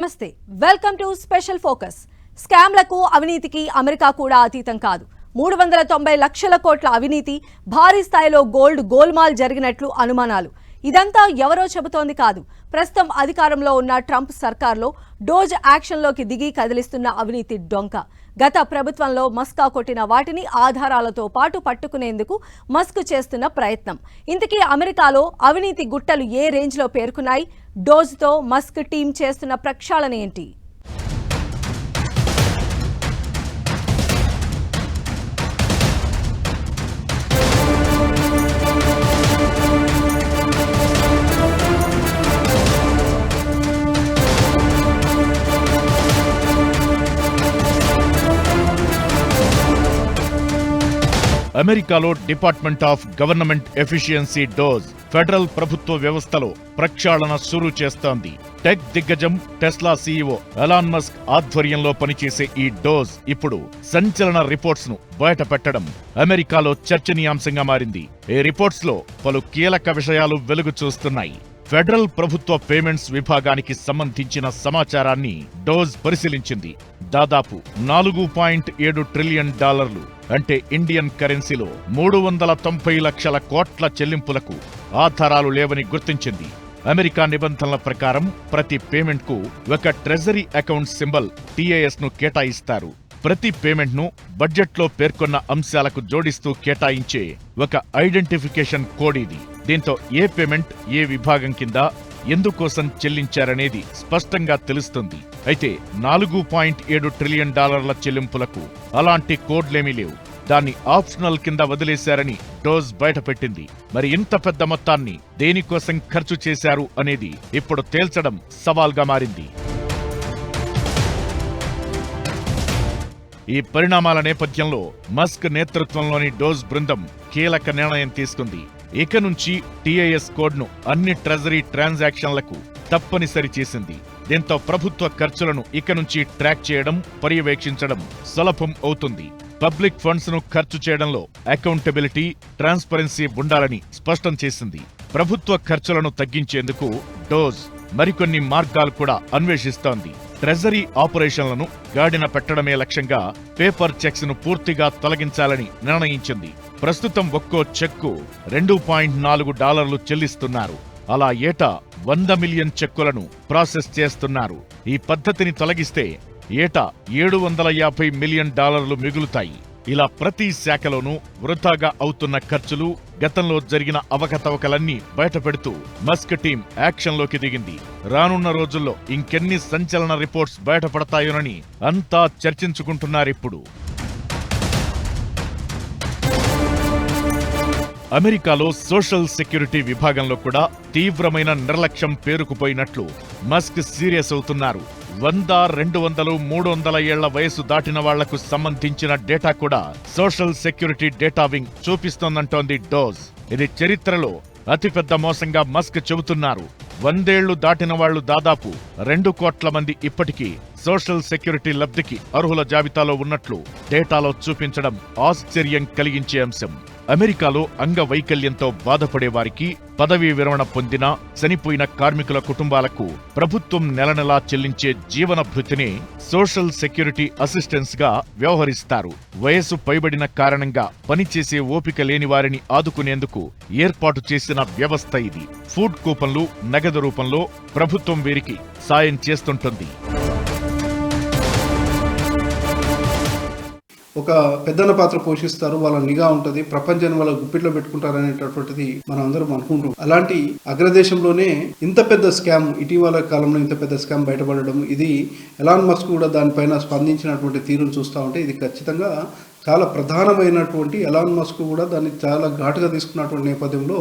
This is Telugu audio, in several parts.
నమస్తే. Welcome to special focus. స్కామ్లకు అవినీతికి అమెరికా కూడా అతీతం కాదు. మూడు వందల తొంభై లక్షల కోట్ల అవినీతి భారీ స్థాయిలో గోల్డ్ గోల్మాల్ జరిగినట్లు అనుమానాలు. ఇదంతా ఎవరో చెబుతోంది కాదు. ప్రస్తుతం అధికారంలో ఉన్న ట్రంప్ సర్కార్లో డోజ్ యాక్షన్లోకి దిగి కదిలిస్తున్న అవినీతి డొంక. గత ప్రభుత్వంలో మస్కా కొట్టిన వాటిని ఆధారాలతో పాటు పట్టుకునేందుకు మస్క్ చేస్తున్న ప్రయత్నం. ఇంతకీ అమెరికాలో అవినీతి గుట్టలు ఏ రేంజ్లో పేర్కొన్నాయి? డోజ్తో మస్క్ టీం చేస్తున్న ప్రక్షాళన ఏంటి? అమెరికాలో department of government efficiency DOGE federal ప్రభుత్వ వ్యవస్థలో ప్రక్షాళన షురూ చేస్తోంది. టెక్ దిగ్గజం టెస్లా సీఈఓ ఎలాన్ మస్క్ ఆధ్వర్యంలో పనిచేసే ఈ డోజ్ ఇప్పుడు సంచలన రిపోర్ట్స్ను బయటపెట్టడం అమెరికాలో చర్చనీయాంశంగా మారింది. ఈ రిపోర్ట్స్లో పలు కీలక విషయాలు వెలుగు చూస్తున్నాయి. ఫెడరల్ ప్రభుత్వ పేమెంట్స్ విభాగానికి సంబంధించిన సమాచారాన్ని డోజ్ పరిశీలించింది. దాదాపు నాలుగు పాయింట్ ఏడు ట్రిలియన్ డాలర్లు అంటే ఇండియన్ కరెన్సీలో మూడు వందల తొంభై లక్షల కోట్ల చెల్లింపులకు ఆధారాలు లేవని గుర్తించింది. అమెరికా నిబంధనల ప్రకారం ప్రతి పేమెంట్కు ఒక ట్రెజరీ అకౌంట్ సింబల్ టీఏఎస్ను కేటాయిస్తారు. ప్రతి పేమెంట్ను బడ్జెట్లో పేర్కొన్న అంశాలకు జోడిస్తూ కేటాయించే ఒక ఐడెంటిఫికేషన్ కోడ్ ఇది. దీంతో ఏ పేమెంట్ ఏ విభాగం కింద ఎందుకోసం చెల్లించారనేది స్పష్టంగా తెలుస్తుంది. అయితే నాలుగు పాయింట్ ఏడు ట్రిలియన్ డాలర్ల చెల్లింపులకు అలాంటి కోడ్లేమీ లేవు. దాన్ని ఆప్షనల్ కింద వదిలేశారని డోజ్ బయటపెట్టింది. మరి ఇంత పెద్ద మొత్తాన్ని దేనికోసం ఖర్చు చేశారు అనేది ఇప్పుడు తేల్చడం సవాల్గా మారింది. ఈ పరిణామాల నేపథ్యంలో మస్క్ నేతృత్వంలోని డోజ్ బృందం కీలక నిర్ణయం తీసుకుంది. ఇక నుంచి టీఐఎస్ కోడ్ను అన్ని ట్రెజరీ ట్రాన్సాక్షన్లకు తప్పనిసరి చేసింది. దీంతో ప్రభుత్వ ఖర్చులను ఇక నుంచి ట్రాక్ చేయడం పర్యవేక్షించడం సులభం అవుతుంది. పబ్లిక్ ఫండ్స్ను ఖర్చు చేయడంలో అకౌంటబిలిటీ ట్రాన్స్పరెన్సీ ఉండాలని స్పష్టం చేసింది. ప్రభుత్వ ఖర్చులను తగ్గించేందుకు డోజ్ మరికొన్ని మార్గాలు కూడా అన్వేషిస్తోంది. ట్రెజరీ ఆపరేషన్లను గాడిన పెట్టడమే లక్ష్యంగా పేపర్ చెక్స్ను పూర్తిగా తొలగించాలని నిర్ణయించింది. ప్రస్తుతం ఒక్కో చెక్కు రెండు పాయింట్ నాలుగు డాలర్లు చెల్లిస్తున్నారు. అలా ఏటా వంద మిలియన్ చెక్కులను ప్రాసెస్ చేస్తున్నారు. ఈ పద్ధతిని తొలగిస్తే ఏటా ఏడు వందల యాభై మిలియన్ డాలర్లు మిగులుతాయి. ఇలా ప్రతి శాఖలోనూ వృధాగా అవుతున్న ఖర్చులు గతంలో జరిగిన అవకతవకలన్నీ బయటపెడుతూ మస్క్ టీం యాక్షన్లోకి దిగింది. రానున్న రోజుల్లో ఇంకెన్ని సంచలన రిపోర్ట్స్ బయటపడతాయోనని అంతా చర్చించుకుంటున్నారిప్పుడు. అమెరికాలో సోషల్ సెక్యూరిటీ విభాగంలో కూడా తీవ్రమైన నిర్లక్ష్యం పేరుకుపోయినట్లు మస్క్ సీరియస్ అవుతున్నారు. వంద రెండు వందలు మూడు వందల ఏళ్ళ వయసు దాటిన వాళ్ళకు సంబంధించిన డేటా కూడా సోషల్ సెక్యూరిటీ డేటా వింగ్ చూపిస్తోందంటోంది డోజ్ ఇది చరిత్రలో అతిపెద్ద మోసంగా మస్క్ చెబుతున్నారు. వందేళ్ళు దాటిన వాళ్ళు దాదాపు రెండు కోట్ల మంది ఇప్పటికీ సోషల్ సెక్యూరిటీ లబ్ధికి అర్హుల జాబితాలో ఉన్నట్లు డేటాలో చూపించడం ఆశ్చర్యం కలిగించే అంశం. అమెరికాలో అంగవైకల్యంతో బాధపడే వారికి పదవీ విరమణ పొందిన చనిపోయిన కార్మికుల కుటుంబాలకు ప్రభుత్వం నెల నెలా చెల్లించే జీవన భృతిని సోషల్ సెక్యూరిటీ అసిస్టెన్స్గా వ్యవహరిస్తారు. వయసు పైబడిన కారణంగా పనిచేసే ఓపిక లేని వారిని ఆదుకునేందుకు ఏర్పాటు చేసిన వ్యవస్థ ఇది. ఫుడ్ కూపన్లు నగదు రూపంలో ప్రభుత్వం వీరికి సాయం చేస్తుంటుంది. ఒక పెద్దన్న పాత్ర పోషిస్తారు వాళ్ళ నిఘా ఉంటుంది ప్రపంచాన్ని వాళ్ళ గుప్పిట్లో పెట్టుకుంటారు అనేటటువంటిది మనం అందరం అనుకుంటాం అలాంటి అగ్రదేశంలోనే ఇంత పెద్ద స్కామ్ ఇటీవల కాలంలో ఇంత పెద్ద స్కామ్ బయటపడడం ఇది ఎలాన్ మస్క్ కూడా దానిపైన స్పందించినటువంటి తీరును చూస్తూ ఉంటే ఇది ఖచ్చితంగా చాలా ప్రధానమైనటువంటి ఎలాన్ మస్క్ కూడా దాన్ని చాలా ఘాటుగా తీసుకున్నటువంటి నేపథ్యంలో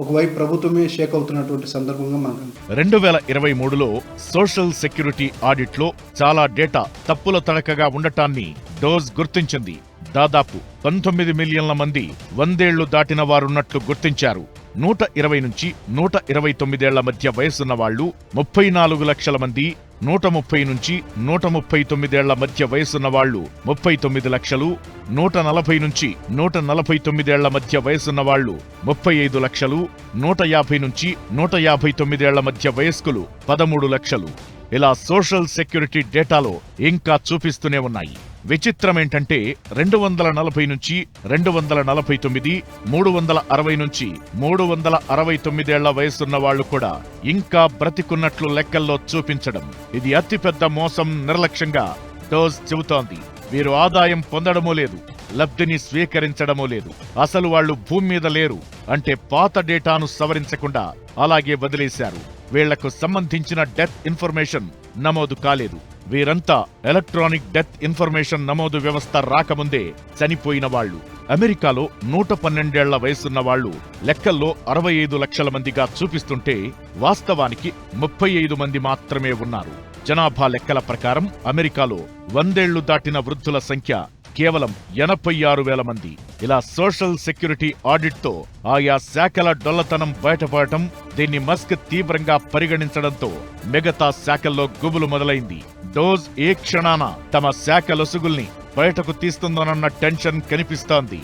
ఒకవైపు ప్రభుత్వమే షేక్ అవుతున్నటువంటి సందర్భంగా మనకు రెండు వేల ఇరవై మూడులో సోషల్ సెక్యూరిటీ ఆడిట్లో చాలా డేటా తప్పుల తడకగా ఉండటాన్ని డోజ్ గుర్తించింది. దాదాపు పంతొమ్మిది మిలియన్ల మంది వందేళ్ళు దాటిన వారున్నట్లు గుర్తించారు. నూట ఇరవై నుంచి నూట ఇరవై తొమ్మిదేళ్ళ మధ్య వయసున్న వాళ్ళు ముప్పై నాలుగు లక్షల మంది నూట ముప్పై నుంచి నూట ముప్పై తొమ్మిదేళ్ళ మధ్య వయసున్న వాళ్ళు ముప్పై తొమ్మిది లక్షలు నూట నలభై నుంచి నూట నలభై తొమ్మిదేళ్ళ మధ్య వయసున్న వాళ్ళు ముప్పై ఐదు లక్షలు నూట యాభై నుంచి నూట యాభై తొమ్మిదేళ్ళ మధ్య వయస్కులు పదమూడు లక్షలు. ఇలా సోషల్ సెక్యూరిటీ డేటాలో ఇంకా చూపిస్తూనే ఉన్నాయి. విచిత్రం ఏంటంటే రెండు వందల నలభై నుంచి రెండు వందల నలభై తొమ్మిది మూడు వందల అరవై నుంచి మూడు వందల అరవై తొమ్మిదేళ్ళ వయసున్న వాళ్ళు కూడా ఇంకా బ్రతికున్నట్లు లెక్కల్లో చూపించడం. ఇది అతిపెద్ద మోసం నిర్లక్ష్యంగా డోస్ చెబుతోంది. వీరు ఆదాయం పొందడమూ లేదు లబ్ధిని స్వీకరించడమూ లేదు. అసలు వాళ్ళు భూమి మీద లేరు అంటే పాత డేటాను సవరించకుండా అలాగే వదిలేశారు. వీళ్ళకు సంబంధించిన డెత్ ఇన్ఫర్మేషన్ నమోదు కాలేదు. వీరంతా ఎలక్ట్రానిక్ డెత్ ఇన్ఫర్మేషన్ నమోదు వ్యవస్థ రాకముందే చనిపోయిన వాళ్ళు. అమెరికాలో నూట పన్నెండేళ్ళ వయసున్న వాళ్ళు లెక్కల్లో అరవై ఐదు లక్షల మందిగా చూపిస్తుంటే వాస్తవానికి ముప్పై ఐదు మంది మాత్రమే ఉన్నారు. జనాభా లెక్కల ప్రకారం అమెరికాలో వందేళ్ళు దాటిన వృద్ధుల సంఖ్య కేవలం ఎనభై ఆరు వేల మంది. ఇలా సోషల్ సెక్యూరిటీ ఆడిట్తో ఆయా శాఖల డొల్లతనం బయటపడటం దీన్ని మస్క్ తీవ్రంగా పరిగణించడంతో మిగతా శాఖల్లో గుబులు మొదలైంది. డోజ్ ఏ క్షణాన తమ శాఖ లొసుగుల్ని బయటకు తీస్తుందోనన్న టెన్షన్ కనిపిస్తోంది.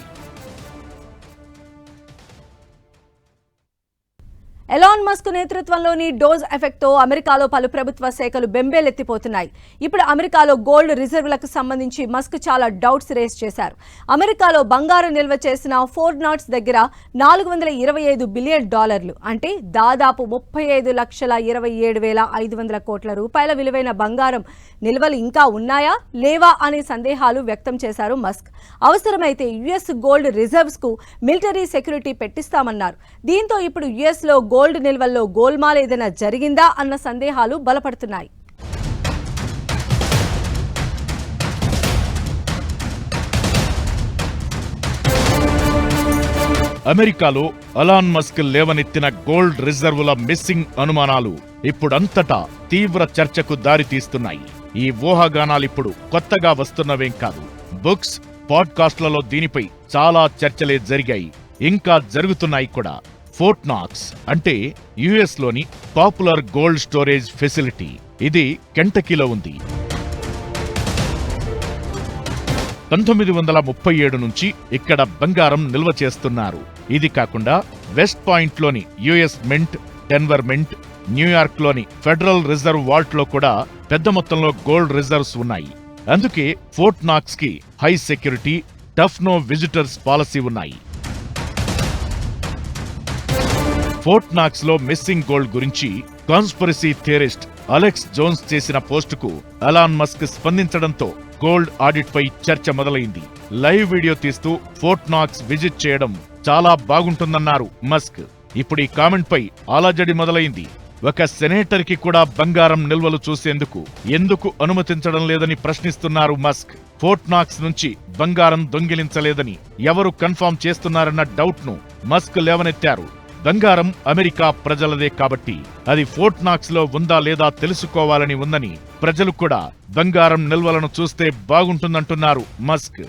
ఎలాన్ నేతృత్వంలోని డోజ్ ఎఫెక్ట్తో అమెరికాలో పలు ప్రభుత్వ శాఖలు బెంబేలెత్తిపోతున్నాయి. ఇప్పుడు అమెరికాలో గోల్డ్ రిజర్వులకు సంబంధించి మస్క్ చాలా డౌట్స్ రేస్ చేశారు. అమెరికాలో బంగారం నిల్వ చేసిన ఫోర్ నాట్స్ దగ్గర నాలుగు వందల ఇరవై ఐదు బిలియన్ డాలర్లు అంటే దాదాపు ముప్పై ఐదు లక్షల ఇరవై ఏడు వేల ఐదు వందల కోట్ల రూపాయల విలువైన బంగారం నిల్వలు ఇంకా ఉన్నాయా లేవా అనే సందేహాలు వ్యక్తం చేశారు మస్క్. అవసరమైతే యుఎస్ గోల్డ్ రిజర్వ్స్కు మిలిటరీ సెక్యూరిటీ పెట్టిస్తామన్నారు. దీంతో ఇప్పుడు యుఎస్లో గోల్డ్ నిల్వల్లో గోల్మాల్ ఏదైనా జరిగిందా అన్న సందేహాలు బలపడుతున్నాయి. అమెరికాలో అలాన్ మస్క్ లేవనెత్తిన గోల్డ్ రిజర్వుల మిస్సింగ్ అనుమానాలు ఇప్పుడంతటా తీవ్ర చర్చకు దారితీస్తున్నాయి ఈ ఊహాగానాలిప్పుడు కొత్తగా వస్తున్నవేం కాదు. బుక్స్ పాడ్కాస్ట్లలో దీనిపై చాలా చర్చలే జరిగాయి. ఇంకా జరుగుతున్నాయి కూడా. ఫోర్ట్ నాక్స్ అంటే యుఎస్లోని పాపులర్ గోల్డ్ స్టోరేజ్ ఫెసిలిటీ. ఇది కెంటకీలో ఉంది. పంతొమ్మిది వందల ముప్పై ఏడు నుంచి ఇక్కడ బంగారం నిల్వ చేస్తున్నారు. ఇది కాకుండా వెస్ట్ పాయింట్లోని యుఎస్ మింట్ డెన్వర్ మింట్ న్యూయార్క్లోని ఫెడరల్ రిజర్వ్ వాల్ట్లో కూడా పెద్ద మొత్తంలో గోల్డ్ రిజర్వ్స్ ఉన్నాయి. అందుకే Fort నాక్స్కి high security tough no visitors policy ఉన్నాయి. ఫోర్ట్ నాక్స్లో మిస్సింగ్ గోల్డ్ గురించి కాన్స్పరసీ థియరిస్ట్ అలెక్స్ జోన్స్ చేసిన పోస్టుకు అలాన్ మస్క్ స్పందించడంతో గోల్డ్ ఆడిట్ పై చర్చ మొదలైంది. లైవ్ వీడియో తీస్తూ ఫోర్ట్ నాక్స్ విజిట్ చేయడం చాలా బాగుంటుందన్నారు మస్క్. ఇప్పుడు ఈ కామెంట్ పై ఆలాజడి మొదలైంది. ఒక సెనేటర్కి కూడా బంగారం నిల్వలు చూసేందుకు ఎందుకు అనుమతించడం లేదని ప్రశ్నిస్తున్నారు మస్క్. ఫోర్ట్ నాక్స్ నుంచి బంగారం దొంగిలించలేదని ఎవరు కన్ఫర్మ్ చేస్తున్నారన్న డౌట్ను మస్క్ లేవనెత్తారు. బంగారం అమెరికా ప్రజలదే కాబట్టి అది ఫోర్ట్ నాక్స్లో ఉందా లేదా తెలుసుకోవాలని ఉందని ప్రజలు కూడా బంగారం నిల్వలను చూస్తే బాగుంటుందంటున్నారు మస్క్.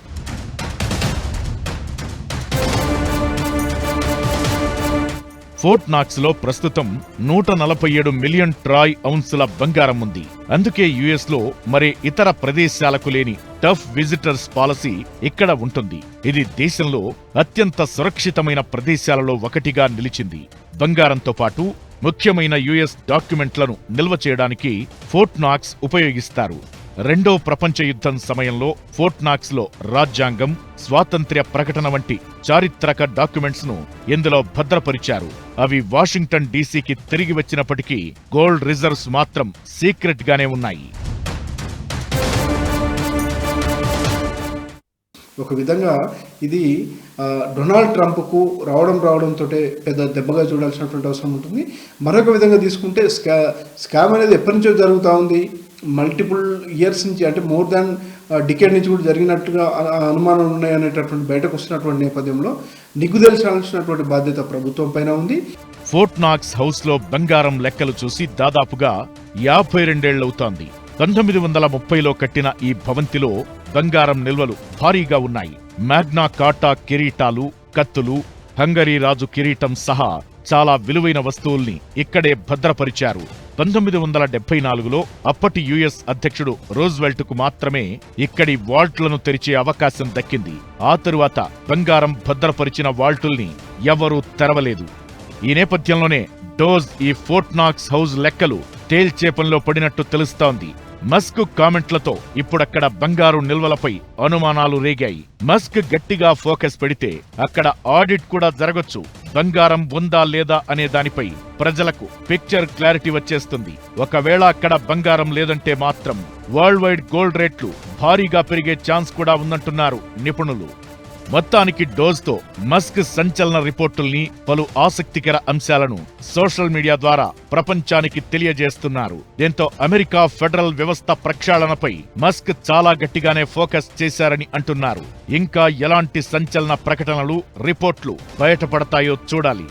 ఫోర్ట్ నాక్స్లో ప్రస్తుతం నూట నలభై ఏడు మిలియన్ ట్రాయ్ ఔన్సుల బంగారం ఉంది. అందుకే యుఎస్లో మరే ఇతర ప్రదేశాలకు లేని టఫ్ విజిటర్స్ పాలసీ ఇక్కడ ఉంటుంది. ఇది దేశంలో అత్యంత సురక్షితమైన ప్రదేశాలలో ఒకటిగా నిలిచింది. బంగారంతో పాటు ముఖ్యమైన యుఎస్ డాక్యుమెంట్లను నిల్వ చేయడానికి ఫోర్ట్ నాక్స్ ఉపయోగిస్తారు. రెండో ప్రపంచ యుద్ధం సమయంలో ఫోర్ట్నాక్స్లో రాజ్యాంగం స్వాతంత్ర్య ప్రకటన వంటి చారిత్రక డాక్యుమెంట్స్ను ఇందులో భద్రపరిచారు? అవి వాషింగ్టన్ డీసీకి తిరిగి వచ్చినప్పటికీ గోల్డ్ రిజర్వ్స్ మాత్రం సీక్రెట్గానే ఉన్నాయి. ఒక విధంగా ఇది డొనాల్డ్ ట్రంప్కు రావడం రావడంతో పెద్ద దెబ్బగా చూడాల్సినటువంటి అవసరం ఉంటుంది. మరొక విధంగా తీసుకుంటే స్కా స్కామ్ అనేది ఎప్పటి నుంచో జరుగుతూ ఉంది. మల్టిపుల్ ఇయర్స్ నుంచి అంటే మోర్ దాన్ డికేడ్ నుంచి కూడా జరిగినట్టుగా అనుమానం ఉన్నాయనేటటువంటి బయటకు వస్తున్నటువంటి నేపథ్యంలో నిగ్గు బాధ్యత ప్రభుత్వం పైన ఉంది. ఫోర్ట్ నాక్స్ హౌస్లో బంగారం లెక్కలు చూసి దాదాపుగా యాభై రెండేళ్ళవుతోంది పంతొమ్మిది వందల ముప్పైలో కట్టిన ఈ భవంతిలో బంగారం నిల్వలు భారీగా ఉన్నాయి. మ్యాగ్నా కాటా కిరీటాలు కత్తులు హంగరీ రాజు కిరీటం సహా చాలా విలువైన వస్తువుల్ని ఇక్కడే భద్రపరిచారు. పంతొమ్మిది వందల డెబ్బై నాలుగులో అప్పటి యుఎస్ అధ్యక్షుడు రోజ్వెల్ట్కు మాత్రమే ఇక్కడి వాల్ట్లను తెరిచే అవకాశం దక్కింది. ఆ తరువాత బంగారం భద్రపరిచిన వాల్టుల్ని ఎవరూ తెరవలేదు. ఈ నేపథ్యంలోనే డోజ్ ఈ ఫోర్ట్నాక్స్ హౌస్ లెక్కలు తేల్చేపంలో పడినట్టు తెలుస్తోంది. మస్క్ కామెంట్లతో ఇప్పుడక్కడ బంగారు నిల్వలపై అనుమానాలు రేగాయి. మస్క్ గట్టిగా ఫోకస్ పెడితే అక్కడ ఆడిట్ కూడా జరగొచ్చు. బంగారం ఉందా లేదా అనే దానిపై ప్రజలకు పిక్చర్ క్లారిటీ వచ్చేస్తుంది. ఒకవేళ అక్కడ బంగారం లేదంటే మాత్రం వరల్డ్ వైడ్ గోల్డ్ రేట్లు భారీగా పెరిగే ఛాన్స్ కూడా ఉందంటున్నారు నిపుణులు. మొత్తానికి డోజ్తో మస్క్ సంచలన రిపోర్టుల్ని పలు ఆసక్తికర అంశాలను సోషల్ మీడియా ద్వారా ప్రపంచానికి తెలియజేస్తున్నారు. దీంతో అమెరికా ఫెడరల్ వ్యవస్థ ప్రక్షాళనపై మస్క్ చాలా గట్టిగానే ఫోకస్ చేశారని అంటున్నారు. ఇంకా ఎలాంటి సంచలన ప్రకటనలు రిపోర్ట్లు బయటపడతాయో చూడాలి.